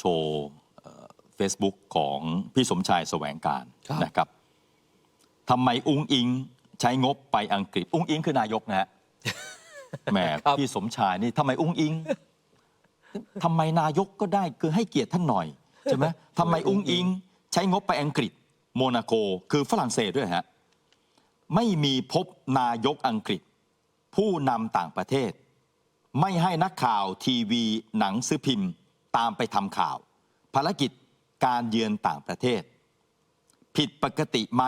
โชว์เฟซบุ๊กของพี่สมชายแสวงการครับ นะครับทำไมอุ้งอิงใช้งบไปอังกฤษ อุ้งอิงคือนายกนะฮะ แหมครับ พี่สมชายนี่ทำไมอุ้งอิงทำไมนายกก็ได้คือให้เกียรติท่านหน่อยใช่ไหมทำไมอุ้งอิง ใช้งบไปอังกฤษ โมนาโกคือฝรั่งเศสด้วยฮะ ไม่มีพบนายกอังกฤษ ผู้นำต่างประเทศ ไม่ให้นักข่าวทีวีหนังสือพิมพ์ ตามไปทำข่าว ภารกิจการเยือนต่างประเทศ ผิดปกติไหม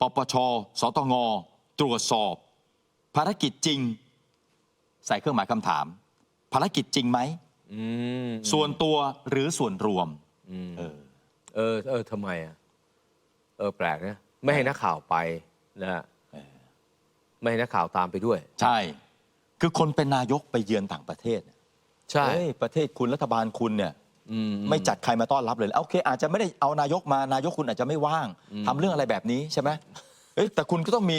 ปปช สตง ตรวจสอบ ภารกิจจริง ใส่เครื่องหมายคำถาม ภารกิจจริงไหมอืมส่วนตัวหรือส่วนรวมอืมเออ เออเออทำไมอะเออแปลกนะไม่ให้นักข่าวไปนะฮะเออไม่ให้นักข่าวตามไปด้วย ใช่ คือคนเป็นนายกไปเยือนต่างประเทศ ใช่ เฮ้ยประเทศคุณรัฐบาลคุณเนี่ย อืไม่จัดใครมาต้อนรับเลยโอเค อาจจะไม่ได้เอานายกมานายกคุณอาจจะไม่ว่างอืมทำเรื่องอะไรแบบนี้ใช่ไหมเอ้ยแต่คุณก็ต้องมี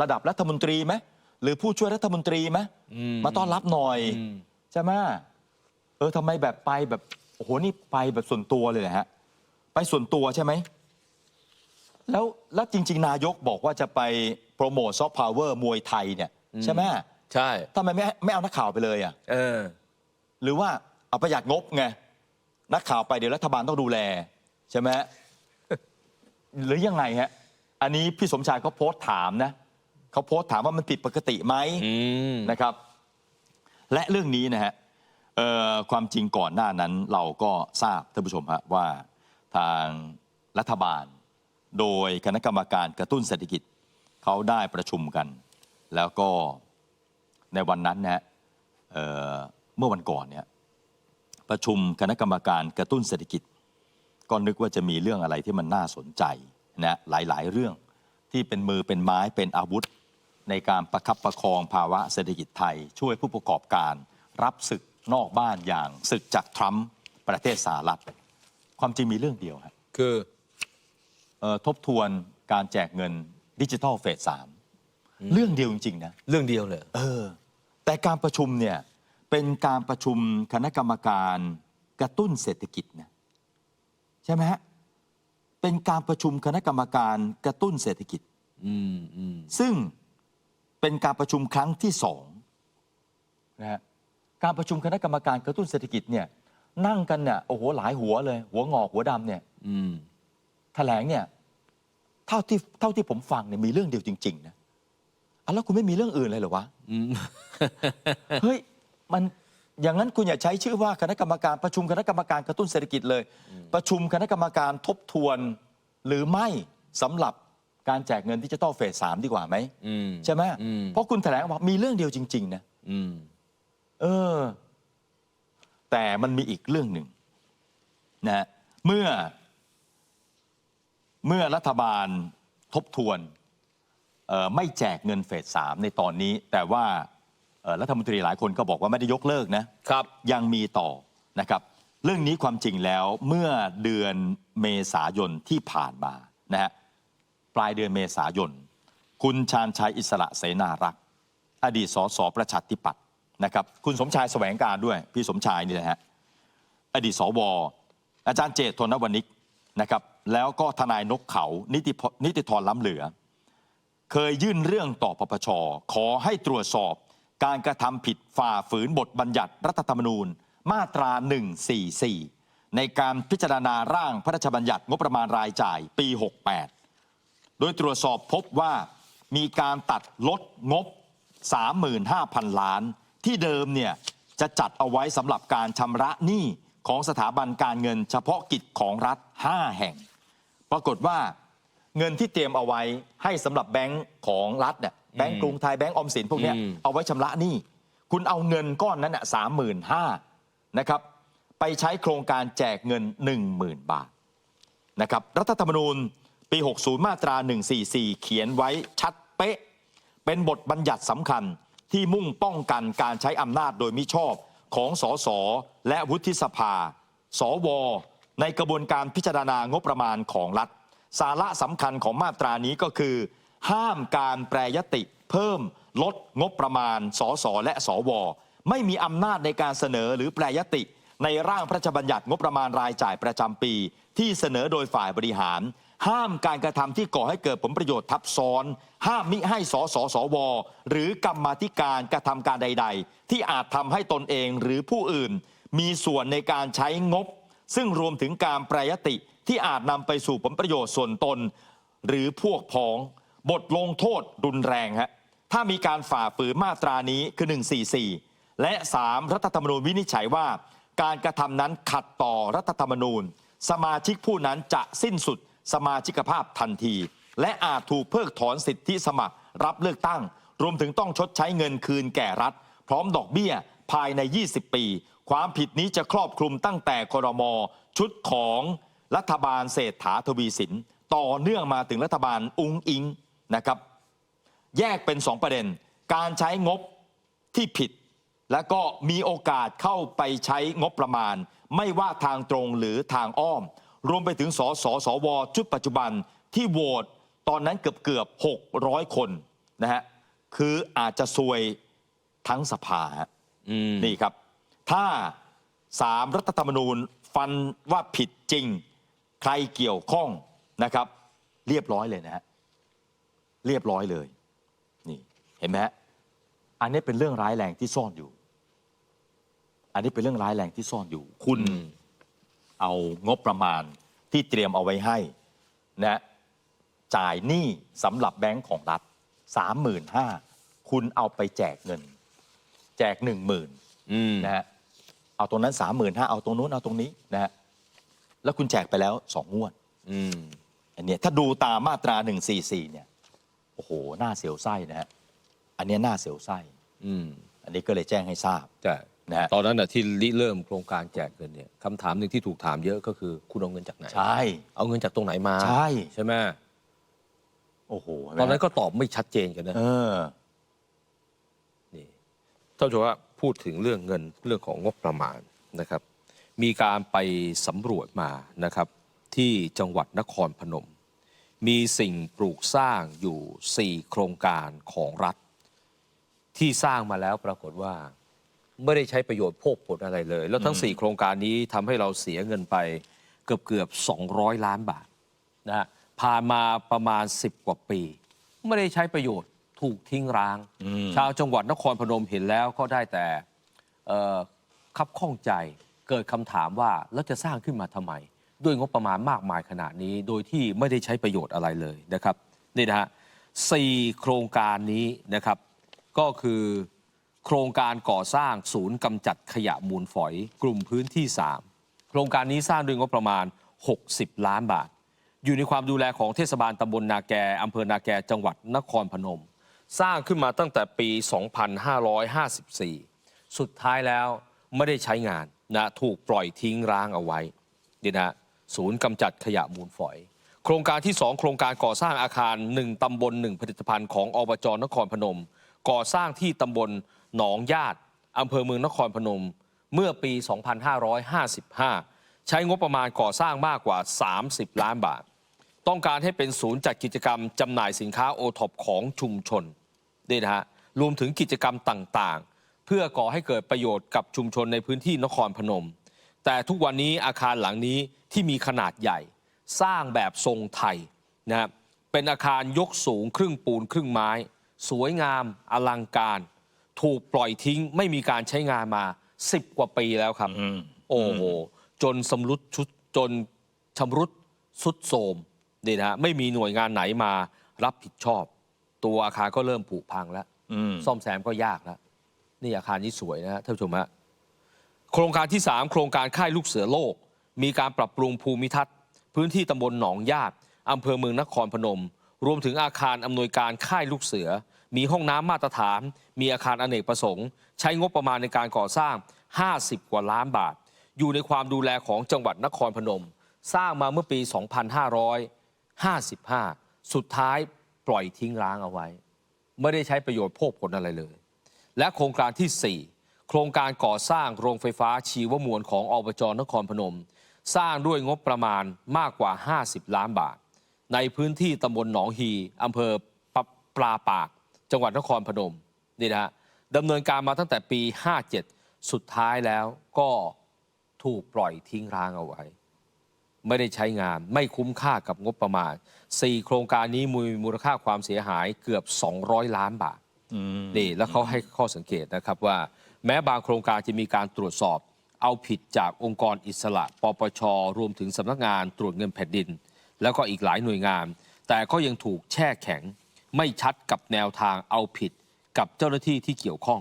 ระดับรัฐมนตรีไหมหรือผู้ช่วยรัฐมนตรีไหมอืมาต้อนรับหน่อยอืมใช่ไหมเออทำไมแบบไปแบบโอ้โหนี่ไปแบบส่วนตัวเลยนะฮะไปส่วนตัวใช่ไหมแล้วแล้วจริง ๆ นายกบอกว่าจะไปโปรโมทซอฟต์พาวเวอร์มวยไทยเนี่ยใช่ไหมใช่ ทำไมไม่ไม่เอานักข่าวไปเลยอะ เออ หรือว่าเอาประหยัดงบไงนักข่าวไปเดี๋ยวรัฐบาลต้องดูแล ใช่ไหมหรือยังไงฮะ อันนี้พี่สมชายเขาโพสต์ถามนะเขาโพสต์ถามว่ามันผิดปกติไหมอืมนะครับ และเรื่องนี้นะฮะเอ่อความจริงก่อนหน้านั้นเราก็ทราบท่านผู้ชมฮะว่าทางรัฐบาล โดยคณะกรรมการกระตุ้นเศรษฐกิจเขาได้ประชุมกัน แล้วก็ในวันนั้นนะฮะ เอ่อเมื่อวันก่อนเนี่ยประชุมคณะกรรมการกระตุ้นเศรษฐกิจ ก็นึกว่าจะมีเรื่องอะไรที่มันน่าสนใจนะหลายๆ เรื่องที่เป็นมือเป็นไม้เป็นอาวุธ ในการประคับประคองภาวะเศรษฐกิจไทย ช่วยผู้ประกอบการ รับศึกนอกบ้านอย่างศึกจากทรัมป์ประเทศสหรัฐ ความจริงมีเรื่องเดียวฮะคือเอ่อทบทวนการแจกเงินดิจิทัลเฟสสามเรื่องเดียวจริงๆนะเรื่องเดียวเลยเออ แต่การประชุมเนี่ย เป็นการประชุมคณะกรรมการกระตุ้นเศรษฐกิจนะใช่ไหมฮะเป็นการประชุมคณะกรรมการกระตุ้นเศรษฐกิจ อืมอืมซึ่งเป็นการประชุมครั้งที่สองนะฮะการประชุมคณะกรรมการกระตุ้นเศรษฐกิจเนี่ย นั่งกันเนี่ยโอ้โหหลายหัวเลย หัวงอกหัวดำเนี่ยอืมแถลงเนี่ยเท่าที่เท่าที่ผมฟังเนี่ยมีเรื่องเดียวจริง ๆ นะอะแล้วคุณไม่มีเรื่องอื่นเลยเหรอวะ อืม เฮ้ย มันอย่างนั้นคุณอย่าใช้ชื่อว่าคณะกรรมการประชุมคณะกรรมการกระตุ้นเศรษฐกิจเลย ประชุมคณะกรรมการทบทวนหรือไม่สำหรับการแจกเงินดิจิตอลเฟสสามดีกว่าไหมอืมใช่ไหมอืมเพราะคุณแถลงออกมามีเรื่องเดียวจริง ๆ นะ อืมเออ แต่มันมีอีกเรื่องหนึ่งนะฮะเมื่อ เมื่อรัฐบาลทบทวนเอ่อไม่แจกเงินเฟสสามในตอนนี้ แต่ว่าเอ่อ รัฐมนตรีหลายคนก็บอกว่าไม่ได้ยกเลิกนะครับยังมีต่อนะครับเรื่องนี้ความจริงแล้วเมื่อเดือนเมษายนที่ผ่านมานะฮะปลายเดือนเมษายน คุณชาญชัยอิสระเสนารักษ์อดีตสสประชาธิปัตย์นะครับคุณสมชายแสวงการด้วย พี่สมชายนี่แหละฮะอดีตสวอาจารย์เจตโทนวนิกนะครับแล้วก็ทนายนกเขานิติพนิติธรล้ำเหลือ เคยยื่นเรื่องต่อปปชขอให้ตรวจสอบ การกระทำผิดฝ่าฝืนบทบัญญัติรัฐธรรมนูญ มาตรา 144 ในการพิจารณาร่างพระราชบัญญัติงบประมาณรายจ่ายปี 68 โดยตรวจสอบพบว่ามีการตัดลดงบ 35,000 ล้าน ที่เดิมเนี่ยจะจัดเอาไว้สำหรับการชำระหนี้ของสถาบันการเงินเฉพาะกิจของรัฐ 5 แห่ง ปรากฏว่าเงินที่เตรียมเอาไว้ให้สำหรับแบงก์ของรัฐเนี่ย แบงก์กรุงไทยแบงก์ออมสินพวกเนี้ยอืมเอาไว้ชำระหนี้คุณเอาเงินก้อนนั้นอะสามหมื่นห้านะครับไปใช้โครงการแจกเงิน 10,000 บาทนะครับรัฐธรรมนูญปี 60 มาตรา 144 เขียนไว้ชัดเป๊ะ เป็นบทบัญญัติสำคัญที่มุ่งป้องกันการใช้อำนาจโดยมิชอบของสสและวุฒิสภา สว ในกระบวนการพิจารณางบประมาณของรัฐ สาระสำคัญของมาตรานี้ก็คือ ห้ามการแปรยติ เพิ่มลดงบประมาณสสและสว ไม่มีอำนาจในการเสนอหรือแปรยติ ในร่างพระราชบัญญัติงบประมาณรายจ่ายประจำปี ที่เสนอโดยฝ่ายบริหาร ห้ามการกระทำที่ก่อให้เกิดผลประโยชน์ทับซ้อน ห้ามมิให้สสสว หรือกรรมาธิการกระทำการใด ๆ ที่อาจทำให้ตนเองหรือผู้อื่น มีส่วนในการใช้งบ ซึ่งรวมถึงการแปรยติที่อาจนำไปสู่ผลประโยชน์ส่วนตน หรือพวกพ้อง บทลงโทษรุนแรงฮะถ้ามีการฝ่าฝืนมาตรานี้คือ 144 และ 3 รัฐธรรมนูญวินิจฉัยว่า การกระทำนั้นขัดต่อรัฐธรรมนูญ สมาชิกผู้นั้นจะสิ้นสุดสมาชิกภาพทันที และอาจถูกเพิกถอนสิทธิสมัคร รับเลือกตั้ง รวมถึงต้องชดใช้เงินคืนแก่รัฐ พร้อมดอกเบี้ยภายใน 20 ปี ความผิดนี้จะครอบคลุมตั้งแต่ครม ชุดของรัฐบาลเศรษฐาทวีสิน ต่อเนื่องมาถึงรัฐบาลอุงอิง นะครับ แยกเป็น 2 ประเด็น การใช้งบที่ผิด และก็มีโอกาสเข้าไปใช้งบประมาณ ไม่ว่าทางตรงหรือทางอ้อม รวมไปถึงสสสวชุดปัจจุบันที่โหวตตอนนั้นเกือบเกือบ600 คนนะฮะคืออาจจะซวยทั้งสภาฮะอืมนี่ครับ ถ้าสามรัฐธรรมนูญฟันว่าผิดจริง ใครเกี่ยวข้องนะครับ เรียบร้อยเลยนะฮะ เรียบร้อยเลย นี่เห็นไหมฮะอันนี้เป็นเรื่องร้ายแรงที่ซ่อนอยู่ อันนี้เป็นเรื่องร้ายแรงที่ซ่อนอยู่ คุณอืมเอางบประมาณที่เตรียมเอาไว้ให้นะจ่ายหนี้สำหรับแบงก์ของรัฐสามหมื่นห้าคุณเอาไปแจกเงิน แจกหนึ่งหมื่นอืมนะฮะเอาตรงนั้นสามหมื่นห้าเอาตรงนู้นเอาตรงนี้นะฮะแล้วคุณแจกไปแล้วสองงวดอืมอันเนี้ยถ้าดูตามมาตรา144เนี่ยโอ้โหหน้าเสียวไส้นะฮะอันเนี้ยหน้าเสียวไส้ อืมอันนี้ก็เลยแจ้งให้ทราบ ใช่นะฮะ ตอนนั้นน่ะที่ริเริ่มโครงการแจกเงินเนี่ยคำถามหนึ่งที่ถูกถามเยอะก็คือคุณเอาเงินจากไหน ใช่ เอาเงินจากตรงไหนมา ใช่ ใช่ไหมโอ้โหเห็ไหมตอนนั้นก็ตอบไม่ชัดเจนกันนะ เออ นี่ท่านผู้ชมว่าพูดถึงเรื่องเงินเรื่องของงบประมาณนะครับ มีการไปสำรวจมานะครับ ที่จังหวัดนครพนม มีสิ่งปลูกสร้างอยู่ 4 โครงการของรัฐ ที่สร้างมาแล้วปรากฏว่า ไม่ได้ใช้ประโยชน์โภคผลอะไรเลย แล้วทั้ง 4 โครงการนี้ทำให้เราเสียเงินไปเกือบเกือบๆ200 ล้านบาทนะฮะผ่านมาประมาณ 10 กว่าปี ไม่ได้ใช้ประโยชน์ถูกทิ้งร้างอืมชาวจังหวัดนครพนมเห็นแล้วก็ได้แต่เอ่อคับข้องใจเกิดคำถามว่าแล้วจะสร้างขึ้นมาทำไม ด้วยงบประมาณมากมายขนาดนี้ โดยที่ไม่ได้ใช้ประโยชน์อะไรเลยนะครับนี่นะฮะสี่โครงการนี้นะครับ ก็คือโครงการก่อสร้างศูนย์กำจัดขยะมูลฝอย กลุ่มพื้นที่ 3 โครงการนี้สร้างด้วยงบประมาณ 60 ล้านบาท อยู่ในความดูแลของเทศบาลตำบลนาแกอำเภอนาแกจังหวัดนครพนม สร้างขึ้นมาตั้งแต่ปี 2554 สุดท้ายแล้วไม่ได้ใช้งานนะถูกปล่อยทิ้งร้างเอาไว้นี่นะ ศูนย์กำจัดขยะมูลฝอย โครงการที่ 2 โครงการก่อสร้างอาคาร 1 ตำบล 1 ผลิตภัณฑ์ของอบจนครพนม ก่อสร้างที่ตำบลหนองญาติอำเภอเมืองนครพนม เมื่อปี 2555 ใช้งบประมาณก่อสร้างมากกว่า 30 ล้านบาท ต้องการให้เป็นศูนย์จัดกิจกรรมจำหน่ายสินค้าโอท็อปของชุมชนนี่นะฮะรวมถึงกิจกรรมต่างๆ เพื่อก่อให้เกิดประโยชน์กับชุมชนในพื้นที่นครพนม แต่ทุกวันนี้อาคารหลังนี้ที่มีขนาดใหญ่ สร้างแบบทรงไทยนะครับเป็นอาคารยกสูงครึ่งปูนครึ่งไม้ สวยงามอลังการ ถูกปล่อยทิ้งไม่มีการใช้งานมา10กว่าปีแล้วครับอืมโอ้โห จนสำรุดชุดจนชำรุดสุดโทรมนี่นะฮะไม่มีหน่วยงานไหนมารับผิดชอบ ตัวอาคารก็เริ่มผุพังแล้วอืมซ่อมแซมก็ยากแล้ว นี่อาคารนี้สวยนะฮะท่านผู้ชมฮะ โครงการที่ 3 โครงการค่ายลูกเสือโลก มีการปรับปรุงภูมิทัศน์ พื้นที่ตำบลหนองญาติอำเภอเมืองนครพนม รวมถึงอาคารอำนวยการค่ายลูกเสือ มีห้องน้ำมาตรฐาน มีอาคารอเนกประสงค์ ใช้งบประมาณในการก่อสร้าง 50 กว่าล้านบาท อยู่ในความดูแลของจังหวัดนครพนม สร้างมาเมื่อปี 2555 สุดท้ายปล่อยทิ้งร้างเอาไว้ ไม่ได้ใช้ประโยชน์โภคผลอะไรเลย และโครงการที่ 4 โครงการก่อสร้างโรงไฟฟ้าชีวมวลของอบจนครพนม สร้างด้วยงบประมาณมากกว่า 50 ล้านบาท ในพื้นที่ตำบลหนองฮีอำเภอปะปลาปาก จังหวัดนครพนมนี่นะฮะดำเนินการมาตั้งแต่ปี 57 สุดท้ายแล้วก็ถูกปล่อยทิ้งร้างเอาไว้ ไม่ได้ใช้งานไม่คุ้มค่ากับงบประมาณ 4 โครงการนี้มีมูลค่าความเสียหายเกือบ 200 ล้านบาทอืมนี่แล้วเขาให้ข้อสังเกตนะครับว่า แม้บางโครงการจะมีการตรวจสอบ เอาผิดจากองค์กรอิสระ ปปช รวมถึงสำนักงานตรวจเงินแผ่นดิน แล้วก็อีกหลายหน่วยงาน แต่ก็ยังถูกแช่แข็ง ไม่ชัดกับแนวทางเอาผิดกับเจ้าหน้าที่ที่เกี่ยวข้อง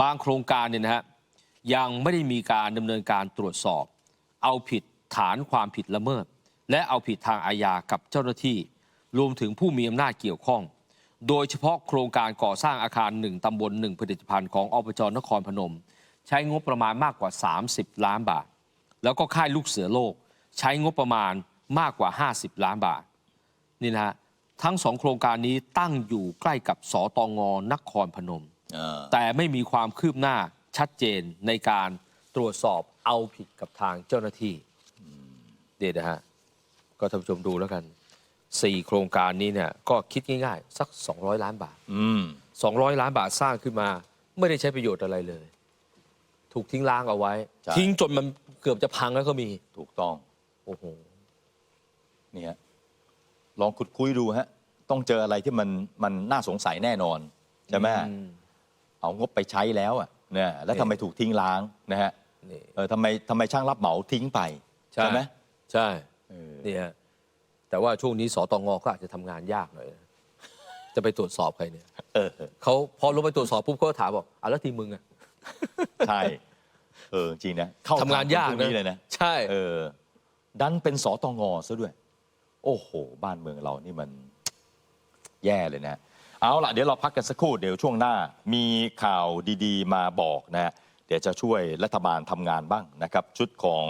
บางโครงการเนี่ยนะฮะยังไม่ได้มีการดำเนินการตรวจสอบ เอาผิดฐานความผิดละเมิด และเอาผิดทางอาญากับเจ้าหน้าที่ รวมถึงผู้มีอำนาจเกี่ยวข้อง โดยเฉพาะโครงการก่อสร้างอาคารหนึ่งตำบลหนึ่งผลิตภัณฑ์ของอบจนครพนม ใช้งบประมาณมากกว่า 30 ล้านบาท แล้วก็ค่ายลูกเสือโลก ใช้งบประมาณมากกว่า 50 ล้านบาท นี่นะฮะทั้งสองโครงการนี้ตั้งอยู่ใกล้กับสตงนครพนมเออแต่ไม่มีความคืบหน้าชัดเจนในการตรวจสอบเอาผิดกับทางเจ้าหน้าที่เดี๋ยวนะฮะก็ท่านผู้ชมดูแล้วกัน 4 โครงการนี้เนี่ยก็คิดง่ายๆ สัก 200 ล้านบาท อืม 200 ล้านบาทสร้างขึ้นมา ไม่ได้ใช้ประโยชน์อะไรเลย ถูกทิ้งร้างเอาไว้ ใช่ ทิ้งจนมันเกือบจะพังแล้วก็มี ถูกต้องโอ้โหเนี่ยลองขุดคุยดูฮะ ต้องเจออะไรที่มันมันน่าสงสัยแน่นอน ใช่ไหมอืมเอางบไปใช้แล้วอะเนี่ยแล้วทำไมถูกทิ้งล้างนะฮะนี่ เออทำไมทำไมช่างรับเหมาทิ้งไป ใช่ไหมใช่เออนี่ฮะ แต่ว่าช่วงนี้สตงก็อาจจะทำงานยากหน่อยนะจะไปตรวจสอบใครเนี่ยเออเขาพอลงไปตรวจสอบปุ๊บเขาก็ถามบอกอะแล้วทีมมึงอะ ใช่ เออ จริงนะเข้าทำงานยากพวนะนี้เลยนะ ใช่ เออ ดันเป็นสตงซะด้วย โอ้โห บ้านเมืองเรานี่มัน แย่เลยนะ เอาล่ะ เดี๋ยวเราพักกันสักครู่ เดี๋ยวช่วงหน้า มีข่าวดี ๆ มาบอกนะฮะเดี๋ยวจะช่วยรัฐบาลทำงานบ้างนะครับ ชุดของ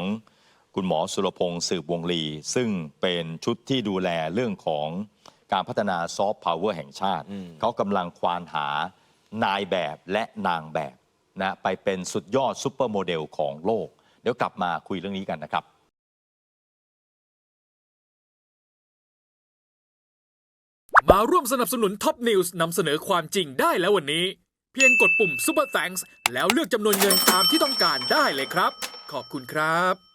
คุณหมอสุรพงศ์สืบวงลี ซึ่งเป็นชุดที่ดูแลเรื่องของการพัฒนาซอฟต์พาวเวอร์แห่งชาติอืมเขากำลังควานหานายแบบและนางแบบนะไปเป็นสุดยอดซูเปอร์โมเดลของโลก เดี๋ยวกลับมาคุยเรื่องนี้กันนะครับมาร่วมสนับสนุนท็อปนิวส์นำเสนอความจริงได้แล้ววันนี้ เพียงกดปุ่ม Super Thanks แล้วเลือกจำนวนเงินตามที่ต้องการได้เลยครับ ขอบคุณครับ